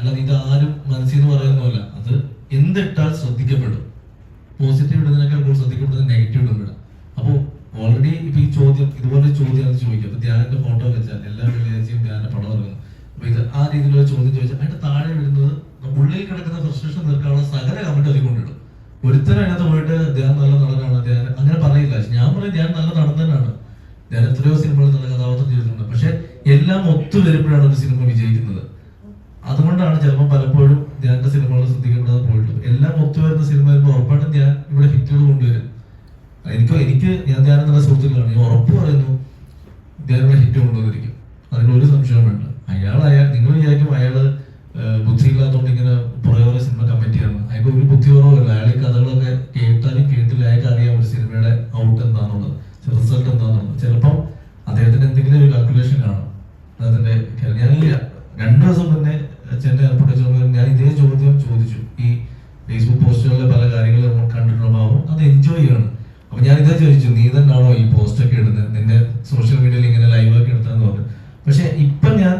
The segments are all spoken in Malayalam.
അല്ലാതെ ഇത് ആരും മനസ്സിൽ നിന്ന് പറയുന്നില്ല അത് എന്തിട്ടാൽ ശ്രദ്ധിക്കപ്പെടും. പോസിറ്റീവ് ഇടുന്നതിനേക്കാൾ കൂടുതൽ ശ്രദ്ധിക്കപ്പെടുന്നത് നെഗറ്റീവ് ഇടുന്നില്ല അപ്പോൾ ഓൾറെഡി ഇപ്പൊ ഈ ചോദ്യം ഇതുപോലെ ചോദ്യം അത് ചോദിക്കുക അപ്പോൾ ധ്യാനന്റെ ഫോട്ടോ വെച്ചാൽ എല്ലാ വിലയും ധ്യാന പടം ഇറങ്ങുന്നു അപ്പോൾ ഇത് ആ രീതിയിലുള്ള ചോദ്യം ചോദിച്ചാൽ അതിന്റെ താഴെ വരുന്നത് ഉള്ളിൽ കിടക്കുന്ന ഫ്രസ്ട്രേഷൻ തീർക്കാനുള്ള സകല കമന്റ് അതിൽ ഒരുത്തരം അതിനകത്ത് പോയിട്ട് ധ്യാനം നല്ല നടനാണ് ധ്യാനം അങ്ങനെ പറയില്ല. ഞാൻ പറയും ധ്യാനം നല്ല നടന്നതിനാണ് ഞാൻ എത്രയോ സിനിമകളിൽ നല്ല കഥാപാത്രം ചെയ്തിട്ടുണ്ട് പക്ഷെ എല്ലാം ഒത്തു വരുമ്പോഴാണ് ഒരു സിനിമ വിജയിക്കുന്നത്. അതുകൊണ്ടാണ് ചിലപ്പോൾ പലപ്പോഴും ധ്യാന്റെ സിനിമകൾ ശ്രദ്ധിക്കേണ്ടത് പോയിട്ട് എല്ലാം ഒത്തുവരുന്ന സിനിമ വരുമ്പോൾ ഉറപ്പായിട്ടും ഞാൻ ഇവിടെ ഹിറ്റുകൾ കൊണ്ടുവരും. എനിക്ക് എനിക്ക് ഞാൻ ധ്യാനം നല്ല സുഹൃത്തുക്കളാണ്. ഞാൻ ഉറപ്പ് പറയുന്നു ധ്യാനം ഹിറ്റ് കൊണ്ടുവന്നിരിക്കും. അതിനൊരു സംശയം വേണ്ട. അയാൾ അയാൾ നിങ്ങൾ വിചാരിക്കും അയാൾ ബുദ്ധിയില്ലാത്തതുകൊണ്ട് ഇങ്ങനെ പുറകെ സിനിമ കമ്മിറ്റ് ചെയ്യണം. അയാൾക്ക് ഒരു ബുദ്ധി കുറവല്ല അയാൾ ഈ കഥകളൊക്കെ കേട്ടാലും കേട്ടില്ല അയാൾക്ക് അറിയാം ഒരു സിനിമയുടെ ഔട്ട് എന്താണെന്നുള്ളത് റിസൾട്ട് എന്താണെന്നുള്ളത് ചിലപ്പം അദ്ദേഹത്തിന് എന്തെങ്കിലും ഒരു കാൽക്കുലേഷൻ കാണും അതിന്റെ ഞാൻ ഈ രണ്ടു ദിവസം മുന്നേ ചെന്നൈ എയർപോർട്ടിൽ ചെല്ലുമ്പോൾ ഞാൻ ഇതേ ചോദ്യം ചോദിച്ചു. ഈ ഫേസ്ബുക്ക് പോസ്റ്റുകളിലെ പല കാര്യങ്ങളും നമ്മൾ കണ്ടിട്ടുണ്ടാവും അത് എൻജോയ് ചെയ്യണം. അപ്പൊ ഞാൻ ഇതാ ചോദിച്ചു നീ തന്നെയാണോ ഈ പോസ്റ്റ് ഒക്കെ ഇടുന്നത്? നിന്റെ സോഷ്യൽ മീഡിയയിൽ ഇങ്ങനെ ലൈവ് ഒക്കെ എടുത്തതെന്ന് പറഞ്ഞു പക്ഷെ ഇപ്പൊ ഞാൻ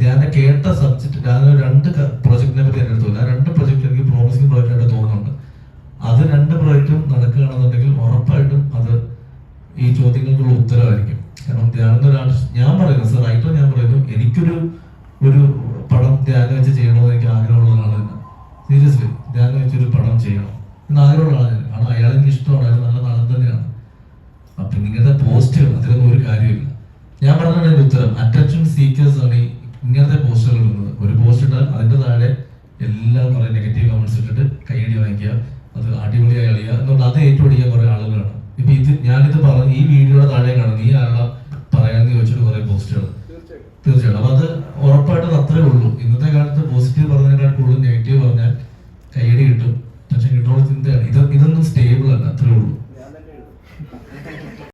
ധ്യാന കേട്ട സബ്ജക്ട് ഞാൻ രണ്ട് പ്രൊജക്ടിനെ പറ്റി ആ രണ്ട് പ്രൊജക്ട് എനിക്ക് പ്രോമിസിംഗ് പ്രോജക്റ്റ് ആയിട്ട് തോന്നുന്നുണ്ട്. അത് രണ്ട് പ്രോജക്റ്റും നടക്കുകയാണെന്നുണ്ടെങ്കിൽ ഉറപ്പായിട്ടും അത് ഈ ചോദ്യങ്ങൾക്കുള്ള ഉത്തരവായിരിക്കും. കാരണം ധ്യാനം ഒരാൾ ഞാൻ പറയുന്നത് സർ റൈറ്റോ സീരിയസ്ലി ഞാൻ വെച്ചൊരു പടം ചെയ്യണം. എന്ന് ആഗ്രഹമുള്ള ആളാണ്. കാരണം അയാൾ എനിക്ക് ഇഷ്ടമാണ്. അയാൾ നല്ല നടൻ തന്നെയാണ് അപ്പൊ ഇങ്ങനത്തെ പോസ്റ്റുകൾ അതിലൊന്നും ഒരു കാര്യമില്ല ഞാൻ പറഞ്ഞ ഉത്തരം അറ്റൻഷൻ സീക്കേഴ്സ് ആണ് ഈ ഇങ്ങനത്തെ പോസ്റ്റുകൾ ഇടുന്നത്. ഒരു പോസ്റ്റ് ഇട്ടാൽ അതിന്റെ താഴെ എല്ലാം കുറെ നെഗറ്റീവ് കമന്റ്സ് ഇട്ടിട്ട് കൈയടി വാങ്ങിക്കുക അത് അടിപൊളിയായി കളിയുക എന്നുള്ള അത് ഏറ്റുപിടിക്കാൻ കുറെ ആളുകളാണ്. ഇപ്പൊ ഇത് ഞാനിത് പറഞ്ഞു ഈ വീഡിയോയുടെ താഴെ കാണും ഈ ആളാ പറയാന്ന് ചോദിച്ചിട്ട് കുറെ പോസ്റ്റുകൾ തീർച്ചയായിട്ടും അപ്പൊ അത് ഉറപ്പായിട്ടും അത്രേ ഉള്ളൂ ഇന്നത്തെ കാലത്ത് പോസിറ്റീവ് പറഞ്ഞതിനേക്കാൾ കൂടുതൽ നെഗറ്റീവ് പറഞ്ഞാൽ കൈയടി കിട്ടും. പക്ഷെ കിട്ടുന്ന ചിന്തയാണ് ഇത് ഇതൊന്നും സ്റ്റേബിൾ അല്ല അത്രേ ഉള്ളൂ.